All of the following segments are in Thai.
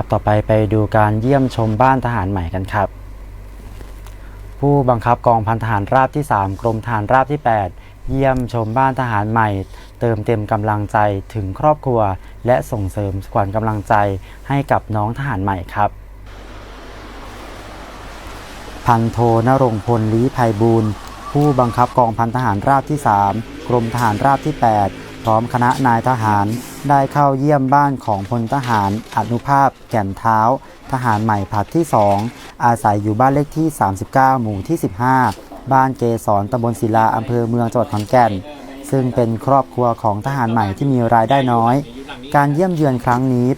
ครับต่อไปไปดูการเยี่ยมชมบ้านทหารใหม่กันครับ ผู้บังคับกองพันทหารราบที่ 3 กรมทหารราบที่ 8 เยี่ยมชมบ้านทหารใหม่ เติมเต็มกำลังใจถึงครอบครัว และส่งเสริมขวัญกำลังใจให้กับน้องทหารใหม่ครับพันโทนรงพลลี้ภัยบูรณ์ผู้บังคับกองพันทหารราบที่ 3 กรมทหารราบที่ 8 พร้อมคณะนายทหารได้เข้าเยี่ยมบ้านของพลทหารอนุภาพแก่นเท้า ทหารใหม่ผัดที่ 2 อาศัยอยู่บ้านเลขที่ 39 หมู่ที่ 15 บ้านเกษรตำบลศิลาอำเภอเมืองจังหวัดขอนแก่น ซึ่งเป็นครอบครัวของทหารใหม่ที่มีรายได้น้อย การเยี่ยมเยือนครั้งนี้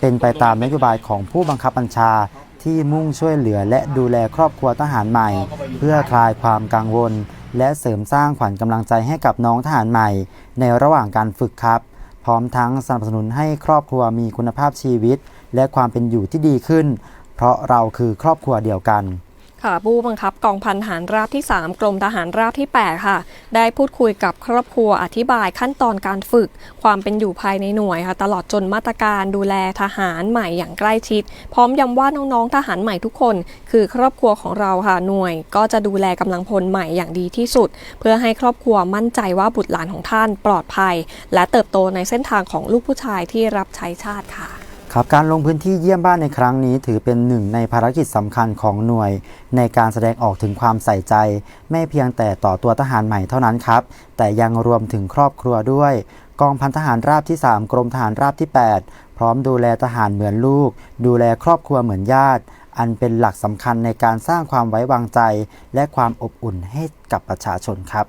เป็นไปตามนโยบายของผู้บังคับบัญชาที่มุ่งช่วยเหลือและดูแลครอบครัวทหารใหม่ เพื่อคลายความกังวล และเสริมสร้างขวัญกำลังใจให้กับน้องทหารใหม่ ในระหว่างการฝึกครับ พร้อมทั้งสนับสนุนให้ครอบครัวมีคุณภาพชีวิต และความเป็นอยู่ที่ดีขึ้น เพราะเราคือครอบครัวเดียวกัน ค่ะผู้บังคับกองพันทหารราบที่ 3 กรมทหารราบที่ 8 ค่ะ ได้พูดคุยกับครอบครัวอธิบายขั้นตอนการฝึก ความเป็นอยู่ภายในหน่วยค่ะ ตลอดจนมาตรการดูแลทหารใหม่อย่างใกล้ชิด พร้อมย้ำว่าน้องๆทหารใหม่ทุกคน คือครอบครัวของเราค่ะหน่วย ก็จะดูแลกำลังพลใหม่อย่างดีที่สุด เพื่อให้ครอบครัวมั่นใจว่าบุตรหลานของท่านปลอดภัย และเติบโตในเส้นทางของลูกผู้ชายที่รับใช้ชาติค่ะ ครับการลงพื้นที่เยี่ยมบ้านในครั้งนี้ถือเป็นหนึ่งในภารกิจสำคัญของหน่วย ในการแสดงออกถึงความใส่ใจ ไม่เพียงแต่ต่อตัวทหารใหม่เท่านั้นครับ แต่ยังรวมถึงครอบครัวด้วย กองพันทหารราบที่ 3 กรมทหารราบที่ 8 พร้อมดูแลทหารเหมือนลูก ดูแลครอบครัวเหมือนญาติ อันเป็นหลักสำคัญในการสร้างความไว้วางใจ และความอบอุ่นให้กับประชาชนครับ